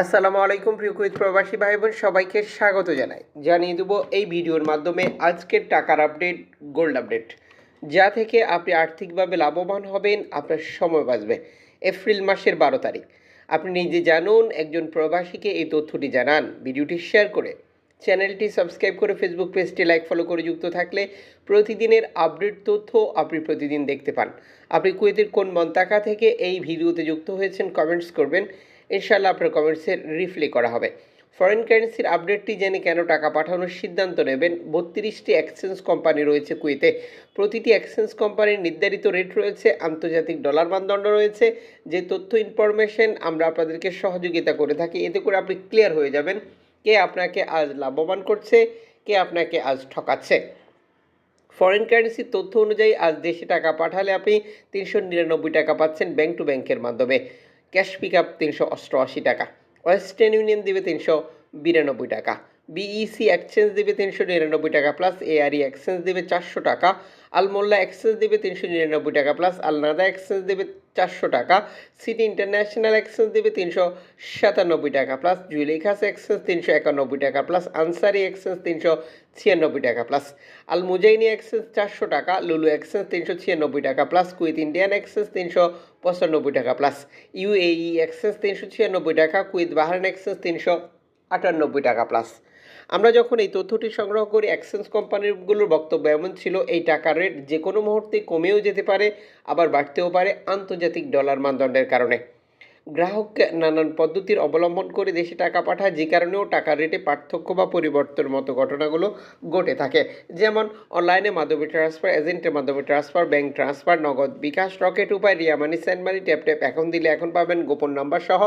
আসসালামু আলাইকুম, প্রিয় কুইত প্রবাসী ভাই বোন সবাইকে স্বাগত জানাই। জানিয়ে দেবো এই ভিডিওর মাধ্যমে আজকের টাকার আপডেট, গোল্ড আপডেট। যা থেকে আপনি আর্থিকভাবে লাভবান হবেন, আপনার সময় বাঁচবে। এপ্রিল মাসের বারো তারিখ। আপনি নিজে জানুন, একজন প্রবাসীকে এই তথ্যটি জানান। ভিডিওটি শেয়ার করে চ্যানেলটি সাবস্ক্রাইব করে ফেসবুক পেজটি লাইক, ফলো করে যুক্ত থাকলে প্রতিদিনের আপডেট তথ্য আপনি প্রতিদিন দেখতে পান। আপনি কুয়েতের কোন মন্তাকা থেকে এই ভিডিওতে যুক্ত হয়েছেন, কমেন্টস করবেন। ইনশাআল্লাহ আপনার কমেন্টসের রিপ্লাই করা হবে। ফরেন কারেন্সির আপডেটটি জেনে কেন টাকা পাঠানোর সিদ্ধান্ত নেবেন? বত্রিশটি এক্সচেঞ্জ কোম্পানি রয়েছে কুয়েতে। প্রতিটি এক্সচেঞ্জ কোম্পানির নির্ধারিত রেট রয়েছে, আন্তর্জাতিক ডলার মানদণ্ড রয়েছে। যে তথ্য ইনফরমেশন আমরা আপনাদেরকে সহযোগিতা করে থাকি, এতে করে আপনি ক্লিয়ার হয়ে যাবেন কে আপনাকে আজ লাভবান করছে, কে আপনাকে আজ ঠকাচ্ছে। ফরেন কারেন্সির তথ্য অনুযায়ী আজ দেশে টাকা পাঠালে আপনি তিনশো নিরানব্বই টাকা পাচ্ছেন ব্যাংক টু ব্যাংকের মাধ্যমে। ক্যাশ পিক আপ তিনশো অষ্টআশি টাকা ওয়েস্টার্ন ইউনিয়ন দেবে তিনশো বিরানব্বই টাকা। বিইসি এক্সচেঞ্জ দেবে তিনশো নিরানব্বই টাকা প্লাস এআরই এক্সচেঞ্জ দেবে চারশো টাকা আলমোল্লা এক্সচেঞ্জ দেবে তিনশো নিরানব্বই টাকা প্লাস আলনাদা এক্সচেঞ্জ দেবে চারশো টাকা সিটি ইন্টারন্যাশনাল এক্সচেঞ্জ দেবে তিনশো সাতানব্বই টাকা প্লাস জুয়েলিখাস এক্সচেঞ্জ তিনশো একানব্বই টাকা প্লাস আনসারি এক্সচেঞ্জ তিনশো ছিয়ানব্বই টাকা প্লাস আল মুজাইনি এক্সচেঞ্জ চারশো টাকা লুলু এক্সচেঞ্জ তিনশো ছিয়ানব্বই টাকা প্লাস কুইথ ইন্ডিয়ান এক্সচেঞ্জ তিনশো পঁচানব্বই টাকা প্লাস ইউএই এক্সচেঞ্জ তিনশো ছিয়ানব্বই টাকা কুইথ বাহারান এক্সচেঞ্জ তিনশো আটানব্বই টাকা প্লাস আমরা যখন এই তথ্যটি সংগ্রহ করি এক্সচেঞ্জ কোম্পানিগুলোর বক্তব্য এমন ছিল, এই টাকার রেট যে কোনো মুহূর্তে কমেও যেতে পারে, আবার বাড়তেও পারে আন্তর্জাতিক ডলার মানদণ্ডের কারণে। গ্রাহককে নানান পদ্ধতির অবলম্বন করে দেশে টাকা পাঠায়, যে কারণেও টাকার রেটে পার্থক্য বা পরিবর্তন মতো ঘটনাগুলো ঘটে থাকে। যেমন অনলাইনে মাধ্যমে ট্রান্সফার এজেন্টের মাধ্যমে transfer bank transfer Nagad bKash Rocket Upay, Ria money send money tap tap এখন দিলে এখন পাবেন, গোপন নাম্বার সহ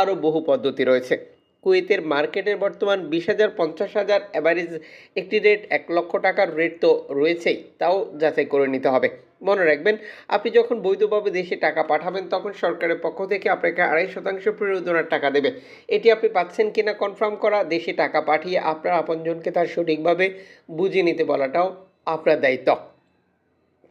আরও বহু পদ্ধতি রয়েছে। কুয়েতের মার্কেটের বর্তমান বিশ হাজার পঞ্চাশ হাজার অ্যাভারেজ একটি রেট এক লক্ষ টাকার রেট তো রয়েছেই, তাও যাচাই করে নিতে হবে। মনে রাখবেন, আপনি যখন বৈধভাবে দেশে টাকা পাঠাবেন, তখন সরকারের পক্ষ থেকে আপনাকে আড়াই শতাংশ প্রয়োজনের টাকা দেবে। এটি আপনি পাচ্ছেন কিনা কনফার্ম করা, দেশে টাকা পাঠিয়ে আপনার আপনজনকে তার সঠিকভাবে বুঝিয়ে নিতে বলাটাও আপনার দায়িত্ব।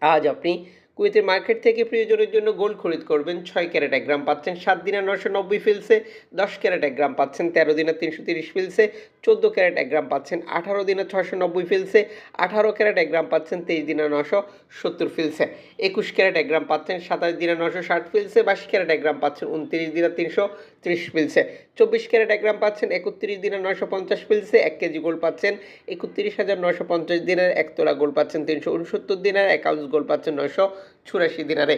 আজ আপনি কুয়েতের মার্কেট থেকে প্রিয়জনের জন্য গোল্ড খরিদ করবেন ছয় ক্যারেট এক গ্রাম পাচ্ছেন সাত দিনে নশো নব্বই ফিলসে, দশ ক্যারেট এক গ্রাম পাচ্ছেন তেরো দিনে তিনশো তিরিশ ফিলসে, চোদ্দ ক্যারেট এক গ্রাম পাচ্ছেন আঠারো দিনে ছশো নব্বই ফিলসে, আঠারো ক্যারেট এক গ্রাম পাচ্ছেন তেইশ দিনে নশো সত্তর ফিলসে, একুশ ক্যারেট এক গ্রাম পাচ্ছেন সাতাশ দিনে নশো ষাট ফিলসে, বাইশ ক্যারেট এক গ্রাম পাচ্ছেন উনত্রিশ দিনে তিনশো ত্রিশ ফিলসে, চব্বিশ ক্যারেট এক গ্রাম পাচ্ছেন একত্রিশ দিনে নশো পঞ্চাশ ফিলসে, এক কেজি গোল্ড পাচ্ছেন একত্রিশ হাজার নশো পঞ্চাশ দিনের এক তোলা গোল্ড পাচ্ছেন তিনশো উনসত্তর দিনের, এক আউন্স গোল্ড পাচ্ছেন নশো চুরাশি দিনারে।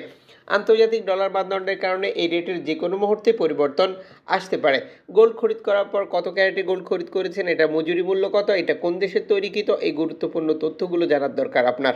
আন্তর্জাতিক ডলার মানদণ্ডের কারণে এই রেটের যে কোনো মুহূর্তে পরিবর্তন আসতে পারে। গোল্ড খরিদ করার পর কত ক্যারেটে গোল্ড খরিদ করেছেন, এটা মজুরি মূল্য কত, এটা কোন দেশের তৈরিকৃত, এই গুরুত্বপূর্ণ তথ্যগুলো জানার দরকার আপনার।